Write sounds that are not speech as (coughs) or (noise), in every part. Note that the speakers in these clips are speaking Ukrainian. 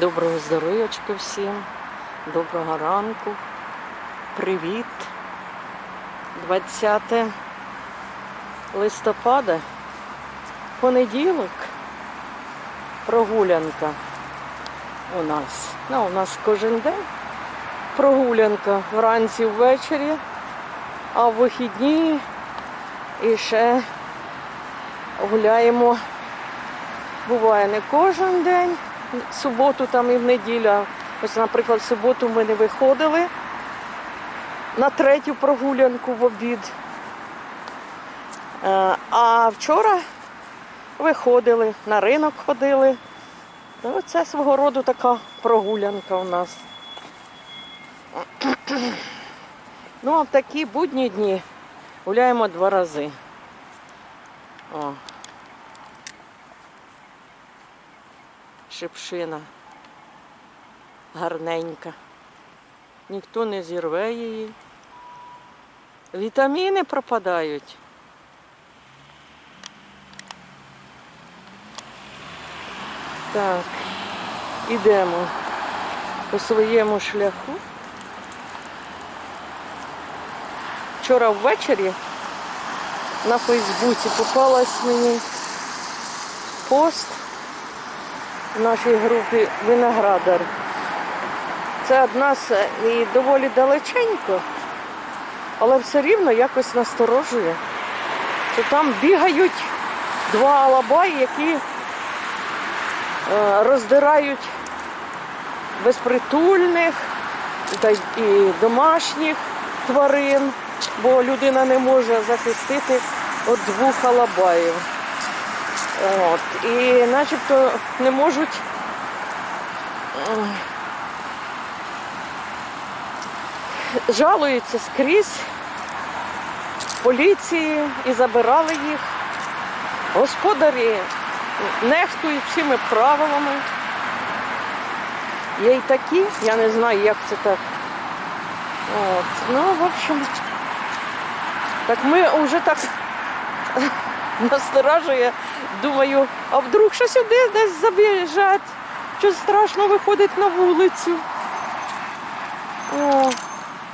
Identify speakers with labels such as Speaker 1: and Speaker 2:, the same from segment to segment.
Speaker 1: Доброго здоров'ячка всім, доброго ранку, привіт. 20 листопада, понеділок, прогулянка у нас. Ну, у нас кожен день прогулянка вранці ввечері, а в вихідні і ще гуляємо. Буває не кожен день, суботу там і в неділю. Ось, наприклад, в суботу ми не виходили на третю прогулянку в обід. Е, А вчора виходили, на ринок ходили. Ну, Це свого роду така прогулянка у нас. Ну, а в такі будні дні гуляємо два рази. О. Шипшина. Гарненька. Ніхто не зірве її. Вітаміни пропадають. Так, ідемо по своєму шляху. Вчора ввечері на Фейсбуці попалась мені пост нашій групі Виноградар. Це від нас і доволі далеченько, але все рівно якось насторожує, що там бігають два алабаї, які е, роздирають безпритульних і домашніх тварин, бо людина не може захистити від двох алабаїв. От. І начебто не можуть жалуються скрізь поліції і забирали їх. Господарі нехтують всіми правилами. Є й такі, я не знаю, як це так. От. Ну, в общем, так ми вже так (laughs) насторожує, думаю, а вдруг що сюди десь забіжать, що страшно виходить на вулицю. О,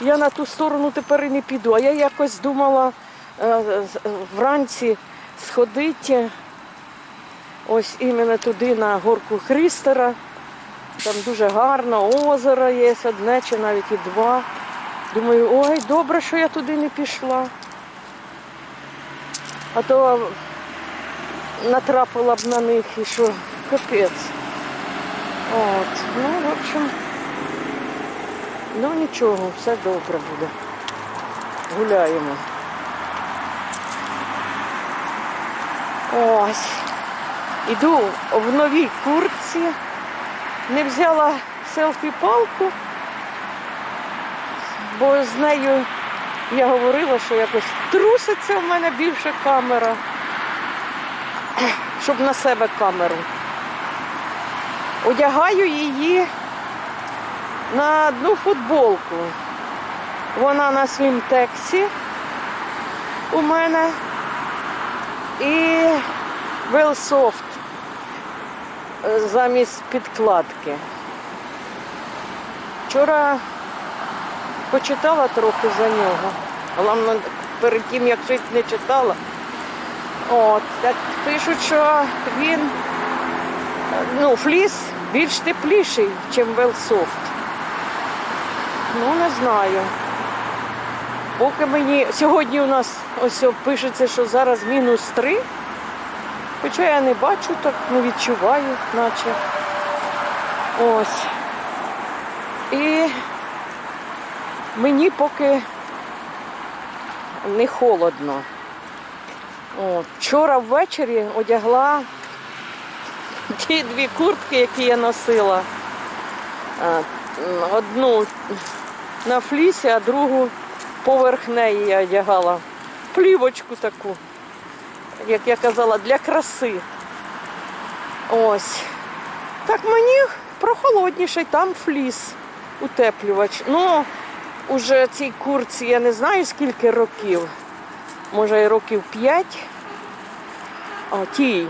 Speaker 1: я на ту сторону тепер і не піду. А я якось думала е, вранці сходити ось іменно туди на горку Христера. Там дуже гарно, озеро є одне чи навіть і два. Думаю, ой, добре, що я туди не пішла. А то натрапила б на них і що капець. От, ну, в общем, ну нічого, все добре буде. Гуляємо. Ось. Іду в новій куртці. Не взяла селфі-палку, бо з нею я говорила, що якось труситься в мене більше камера, щоб на себе камеру. Одягаю її на одну футболку. Вона на свімтексі у мене і Велсофт замість підкладки. Вчора почитала трохи за нього. Головне, перед тим, як жити, не читала. От, так пишуть, що він, ну, фліс більш тепліший, ніж велсофт. Ну, не знаю. Поки мені сьогодні у нас ось пишеться, що зараз мінус 3. Хоча я не бачу, так не відчуваю, наче. Ось. І мені поки не холодно. От. Вчора ввечері одягла ті дві куртки, які я носила. Одну на флісі, а другу поверх неї я одягала. Плівочку таку, як я казала, для краси. Ось. Так мені прохолодніше, там фліс, утеплювач. Ну, уже цій курці я не знаю скільки років. Може і років п'ять. О, тій.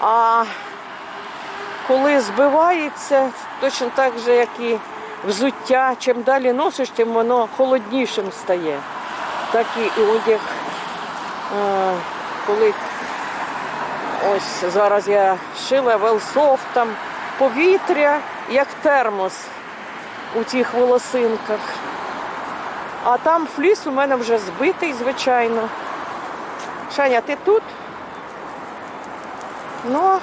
Speaker 1: А коли збивається, точно так же, як і взуття, чим далі носиш, тим воно холоднішим стає. Так і одяг, коли ось зараз я шила велсофт, там повітря, як термос у тих волосинках. А там фліс у мене вже збитий, звичайно. Шаня, ти тут? Ну,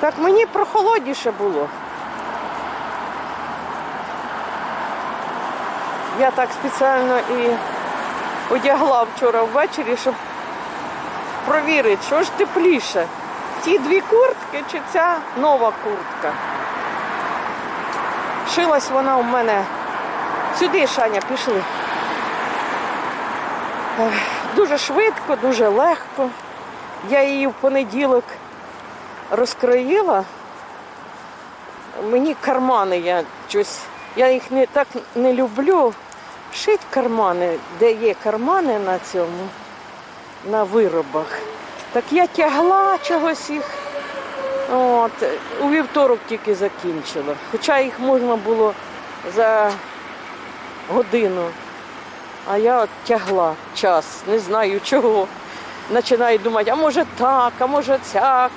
Speaker 1: так мені прохолодніше було. Я так спеціально і одягла вчора ввечері, щоб провірити, що ж тепліше. Ті дві куртки чи ця нова куртка. Шилась вона у мене. Сюди, Шаня, пішли. Дуже швидко, дуже легко. Я її в понеділок розкроїла. Мені кармани я щось, я їх не так не люблю. Шить кармани, де є кармани на цьому, на виробах. Так я тягла чогось їх. От, у вівторок тільки закінчила. Хоча їх можна було за годину. А я тягла час, не знаю чого. Починаю думати, а може так, а може цяк.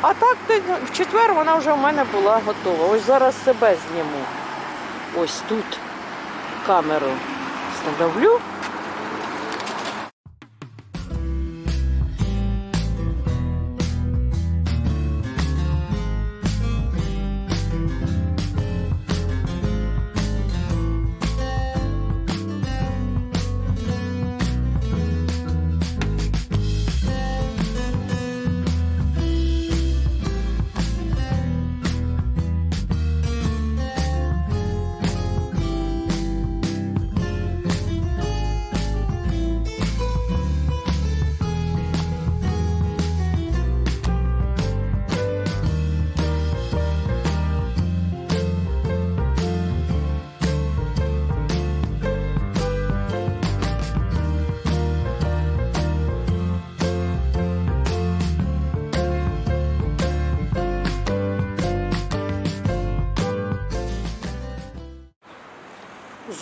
Speaker 1: А так в четвер вона вже в мене була готова. Ось зараз себе зніму. Ось тут камеру встановлю.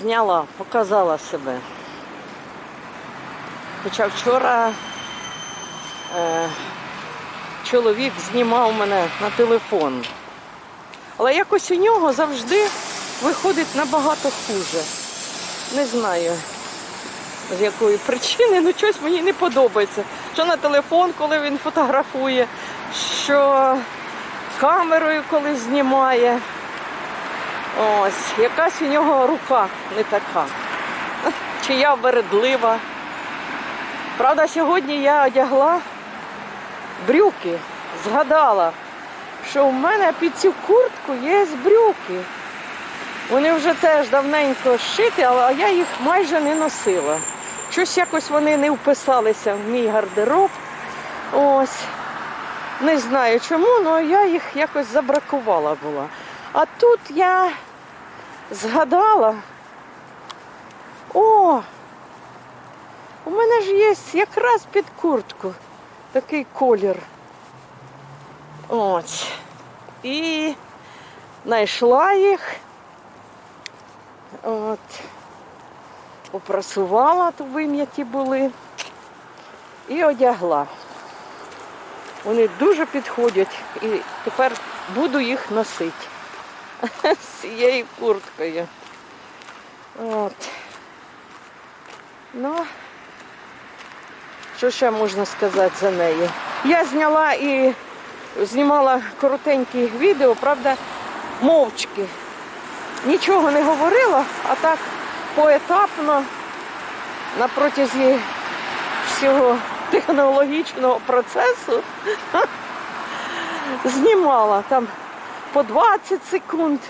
Speaker 1: Зняла, показала себе. Хоча вчора е, чоловік знімав мене на телефон. Але якось у нього завжди виходить набагато хуже. Не знаю з якої причини, ну щось мені не подобається. Що на телефон, коли він фотографує, що камерою, коли знімає. Ось, якась у нього рука не така. Чи я вередлива. Правда, сьогодні я одягла брюки, згадала, що в мене під цю куртку є брюки. Вони вже теж давненько зшиті, але я їх майже не носила. Щось якось вони не вписалися в мій гардероб. Ось. Не знаю чому, але я їх якось забракувала була. А тут я згадала. О! У мене ж є якраз під куртку такий колір. Ось. І знайшла їх. От. Попрасувала, то вим'яті були. І одягла. Вони дуже підходять і тепер буду їх носити (laughs) з цією курткою. От. Ну, що ще можна сказати за неї? Я зняла і знімала коротенькі відео, правда, мовчки. Нічого не говорила, а так поетапно на протязі всього технологічного процесу (laughs) знімала там по 20 секунд.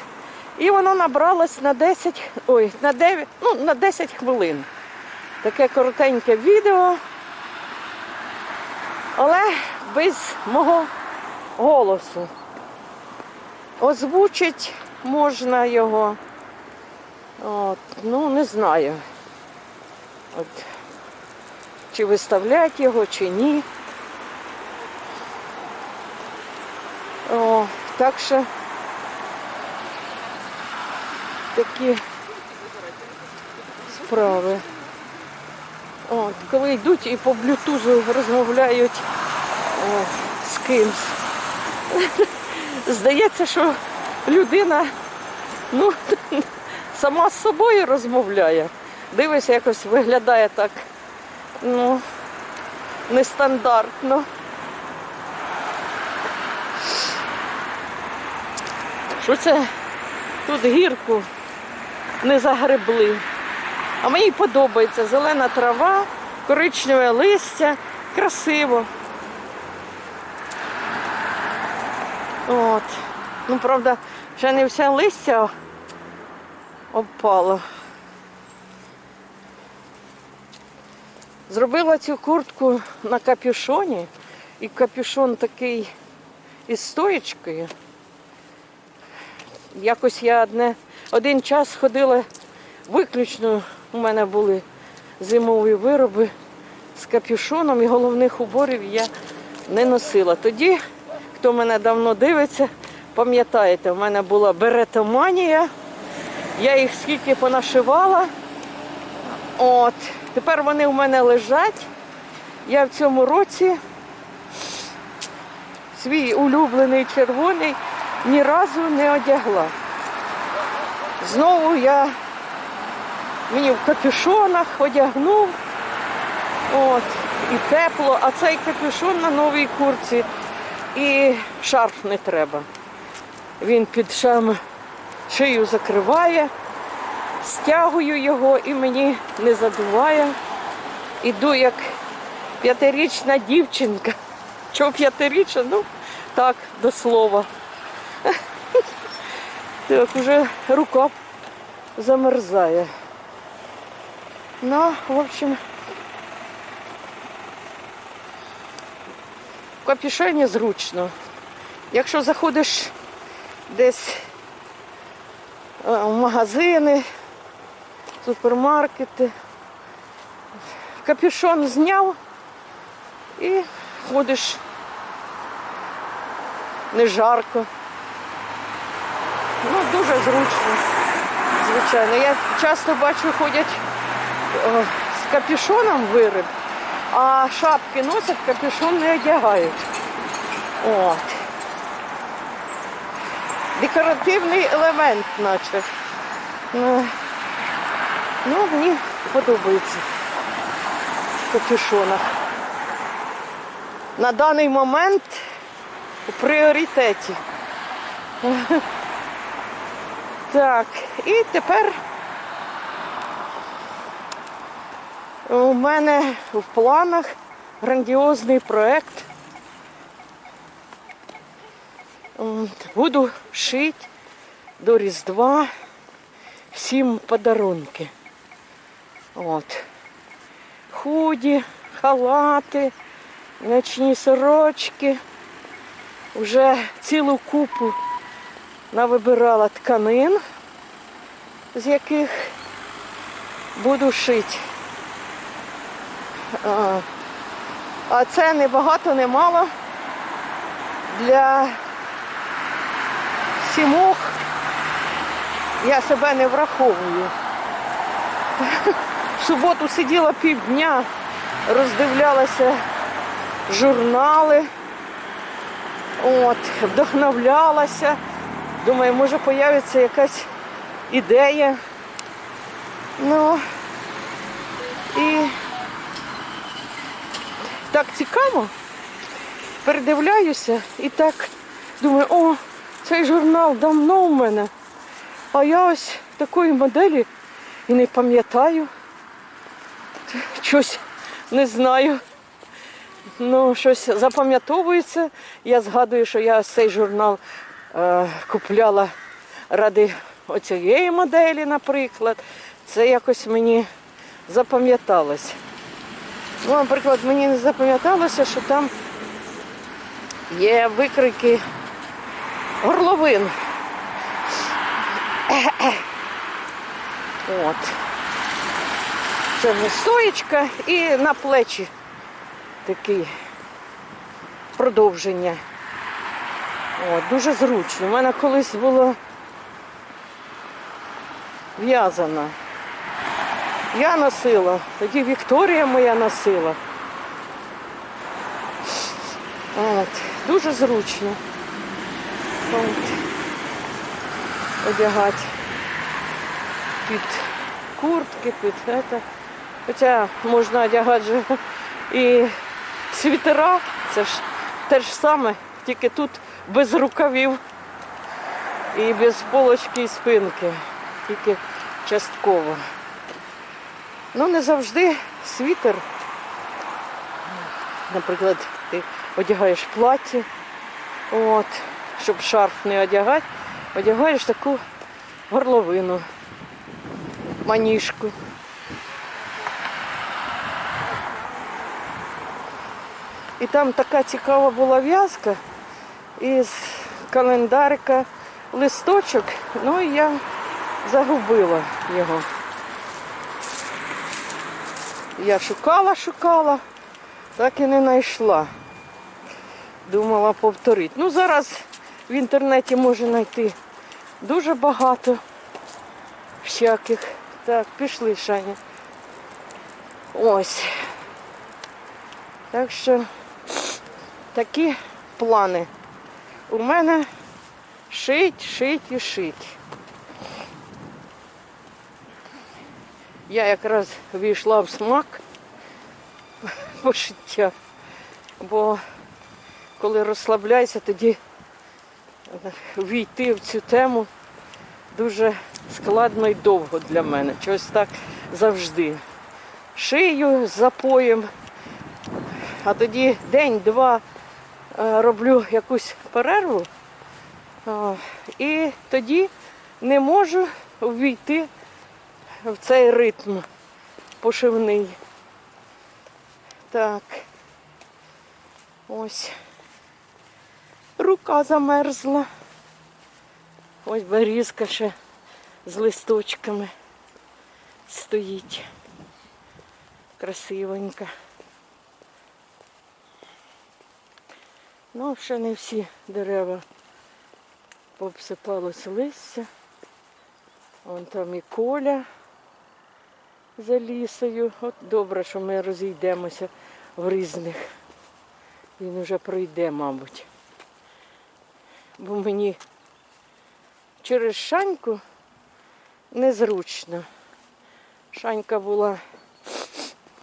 Speaker 1: І воно набралось на 10, ой, на 9, ну, на 10 хвилин. Таке коротеньке відео, але без мого голосу. Озвучить можна його. От, ну, не знаю. От, чи виставляти його, чи ні. Так що такі справи. От, коли йдуть і по блютузу розмовляють о, з кимсь. Здається, що людина ну, сама з собою розмовляє. Дивишся, якось виглядає так ну, нестандартно. Що це тут гірку не загребли. А мені подобається зелена трава, коричневе листя, красиво. От. Ну, правда, ще не все листя обпало. Зробила цю куртку на капюшоні, і капюшон такий із стоєчкою. Якось я одне, один час ходила виключно, у мене були зимові вироби з капюшоном і головних уборів я не носила. Тоді, хто мене давно дивиться, пам'ятаєте, в мене була беретоманія, я їх скільки понашивала. От, тепер вони в мене лежать. Я в цьому році свій улюблений червоний ні разу не одягла. Знову я мені в капюшонах одягнув. От, і тепло, а цей капюшон на новій курці і шарф не треба. Він під шам шию закриває, стягую його і мені не задуває. Іду як п'ятирічна дівчинка. Чого п'ятирічна? Ну, так, до слова. (laughs) Так, уже рука замерзає. Ну, в общем, в капюшоні зручно. Якщо заходиш десь е, в магазини, супермаркети, капюшон зняв і ходиш не жарко. Ну, дуже зручно, звичайно. Я часто бачу, ходять о, з капюшоном вириб, а шапки носять, капюшон не одягають. От. Декоративний елемент, наче. Ну, ну, мені подобається в капюшонах. На даний момент у пріоритеті. Так, і тепер у мене в планах грандіозний проект. От, Буду шити до Різдва всім подарунки. От. Худі, халати, ночні сорочки. Вже цілу купу навибирала тканин, з яких буду шити. А, це не багато, не мало для сімох я себе не враховую. В суботу сиділа півдня, роздивлялася журнали, от, вдохновлялася. Думаю, може появиться якась ідея. Ну і так цікаво. Передивляюся і так думаю, о, цей журнал давно у мене. А я ось такої моделі і не пам'ятаю. Щось не знаю. Ну, щось запам'ятовується. Я згадую, що я ось цей журнал купляла ради оцієї моделі, наприклад. Це якось мені запам'яталось. Ну, наприклад, мені не запам'яталося, що там є викрики горловин. От. Це стоєчка і на плечі такий продовження. От, дуже зручно. У мене колись було в'язана. Я носила, тоді Вікторія моя носила. От, дуже зручно. От, одягати під куртки, під це. Хоча можна одягати і світера, це ж те ж саме, тільки тут без рукавів і без полочки і спинки, тільки частково. Ну, не завжди світер. Наприклад, ти одягаєш плаття, от, щоб шарф не одягати, одягаєш таку горловину, маніжку. І там така цікава була в'язка із календарика листочок, ну і я загубила його. Я шукала, шукала, так і не знайшла. Думала повторити. Ну, зараз в інтернеті можна знайти дуже багато всяких. Так, пішли, Шаня. Ось. Так що такі плани. У мене шить, шить і шить. Я якраз війшла в смак пошиття, бо коли розслабляйся, тоді війти в цю тему дуже складно і довго для мене. Чогось так завжди. Шию з запоєм, а тоді день-два роблю якусь перерву, і тоді не можу ввійти в цей ритм пошивний. Так. Ось. Рука замерзла. Ось берізка ще з листочками стоїть. Красивенька. Ну, ще не всі дерева пообсипалось листя. Вон там і коля за лісою. От добре, що ми розійдемося в різних. Він уже пройде, мабуть. Бо мені через шаньку незручно. Шанька була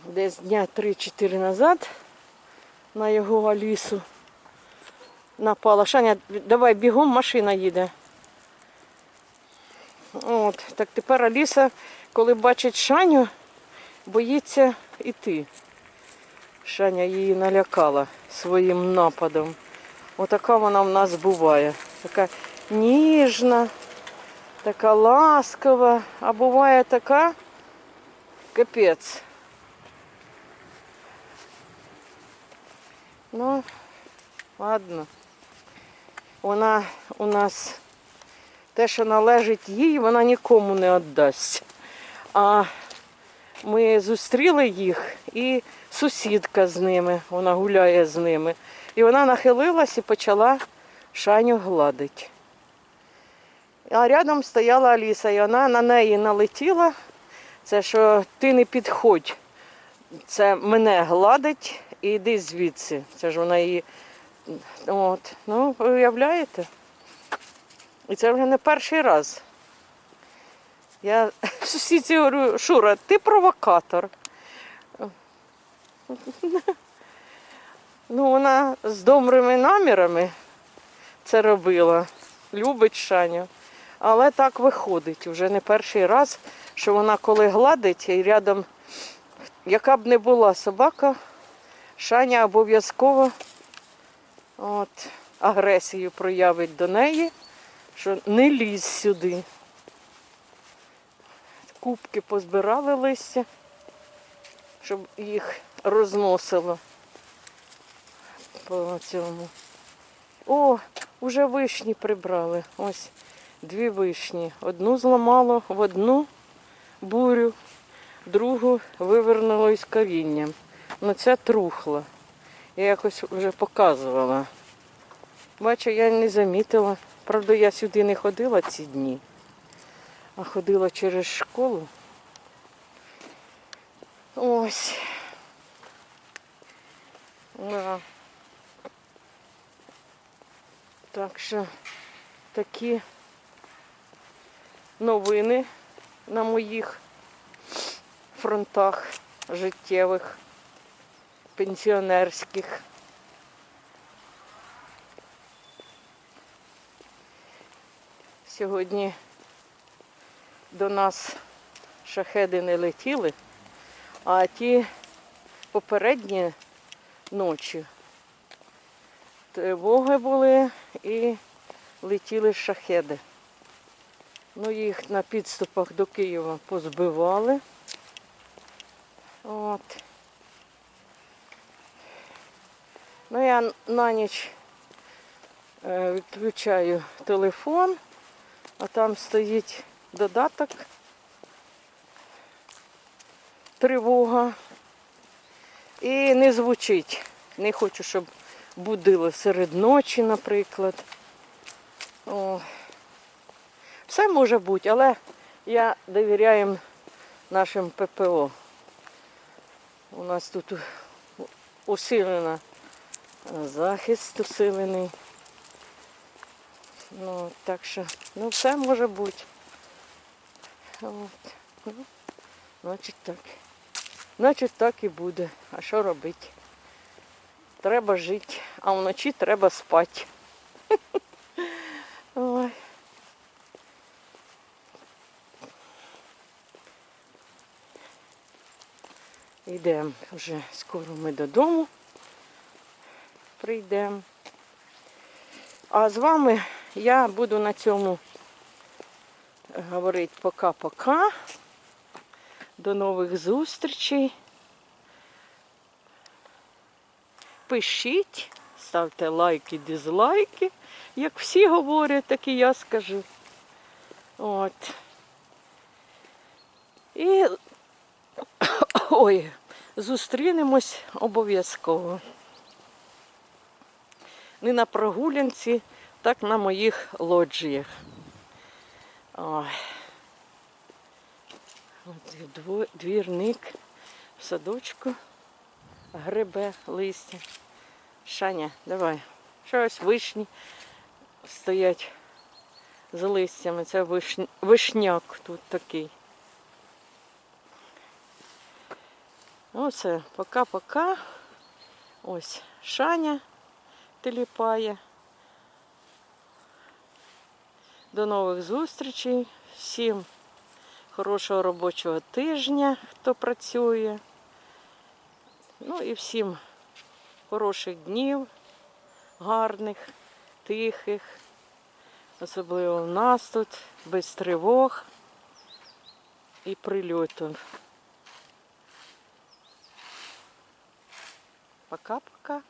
Speaker 1: десь дня 3-4 назад на його Алісу. Напала. Шаня, давай бігом, машина їде. От, так тепер Аліса, коли бачить Шаню, боїться йти. Шаня її налякала своїм нападом. Отака вона в нас буває. Така ніжна, така ласкова, а буває така капець. Ну, ладно. Вона у нас те, що належить їй, вона нікому не віддасть. А ми зустріли їх і сусідка з ними, вона гуляє з ними. І вона нахилилась і почала шаню гладити. А рядом стояла Аліса, і вона на неї налетіла. Це що ти не підходь. Це мене гладить і йди звідси. Це ж вона її. От. Ну, ви уявляєте? І це вже не перший раз. Я (laughs) сусідці говорю, Шура, ти провокатор. Ну, вона з добрими намірами це робила, любить Шаню. Але так виходить вже не перший раз, що вона коли гладить і рядом, яка б не була собака, Шаня обов'язково от, агресію проявить до неї, що не лізь сюди. Кубки позбирали листя, щоб їх розносило по цьому. О, уже вишні прибрали. Ось дві вишні. Одну зламало в одну бурю, другу вивернуло із корінням. Ну ця трухла. Я якось вже показувала. Бачу, я не замітила. Правда, я сюди не ходила ці дні, а ходила через школу. Ось. Да. Так що такі новини на моїх фронтах життєвих, пенсіонерських. Сьогодні до нас шахеди не летіли, а ті попередні ночі тривоги були і летіли шахеди. Ну, їх на підступах до Києва позбивали. От. Ну, я на ніч е, відключаю телефон, а там стоїть додаток. Тривога. І не звучить. Не хочу, щоб будило серед ночі, наприклад. О. Все може бути, але я довіряю нашим ППО. У нас тут усилена захист усилений. Ну, так що, ну все може бути. От. Ну, значить так. Значить так і буде. А що робити? Треба жити, а вночі треба спати. (laughs) Ой. Йдемо вже скоро ми додому. Прийдемо. А з вами я буду на цьому говорити пока-пока. До нових зустрічей. Пишіть, ставте лайки, дизлайки. Як всі говорять, так і я скажу. От. І (coughs) ой, зустрінемось обов'язково. Не на прогулянці, так на моїх лоджіях. Ой. От двірник в садочку грибе листя. Шаня, давай. Щось вишні стоять з листями. Це вишня, вишняк тут такий. Оце, пока-пока. Ось Шаня теліпає. До нових зустрічей. Всім хорошого робочого тижня, хто працює. Ну і всім хороших днів, гарних, тихих. Особливо в нас тут, без тривог і прильотів. Пока-пока.